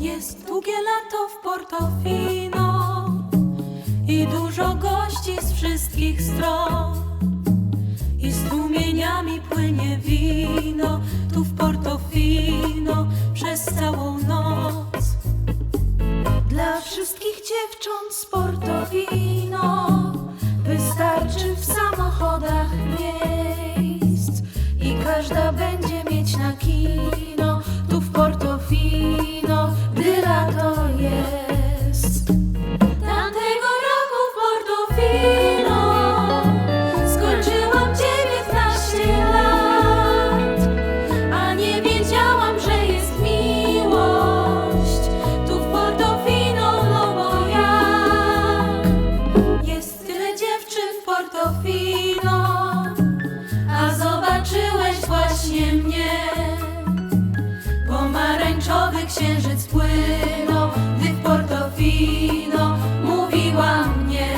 Jest długie lato w Portofino i dużo gości z wszystkich stron. I strumieniami płynie wino tu w Portofino przez całą noc. Dla wszystkich dziewcząt z Portofino wystarczy w tu w Portofino, gdy lato jest. Tamtego roku w Portofino skończyłam 19 lat, a nie wiedziałam, że jest miłość tu w Portofino, no bo jak jest tyle dziewczyn w Portofino, a zobaczyłeś właśnie mnie. Księżyc płynął, gdy w Portofino mówiła mnie.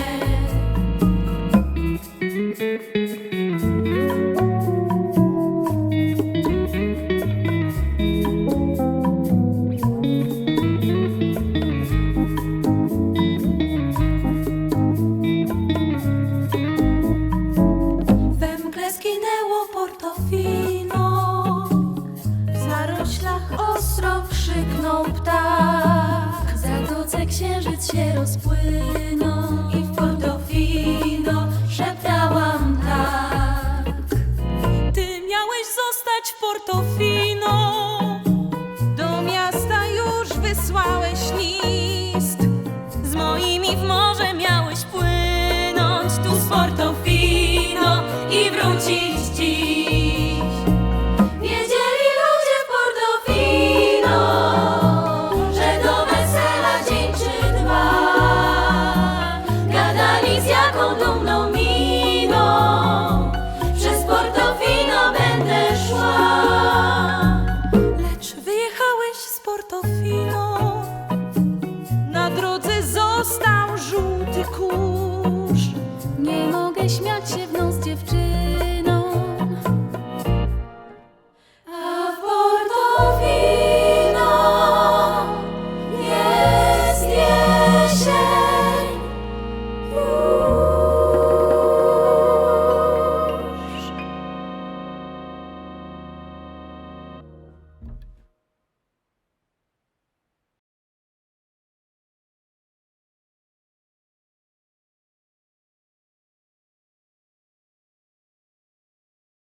We mgle skinęło Portofino krzyknął ptak. W zatoce księżyc się rozpłynął I w Portofino szeptałam tak. Ty miałeś zostać w Portofino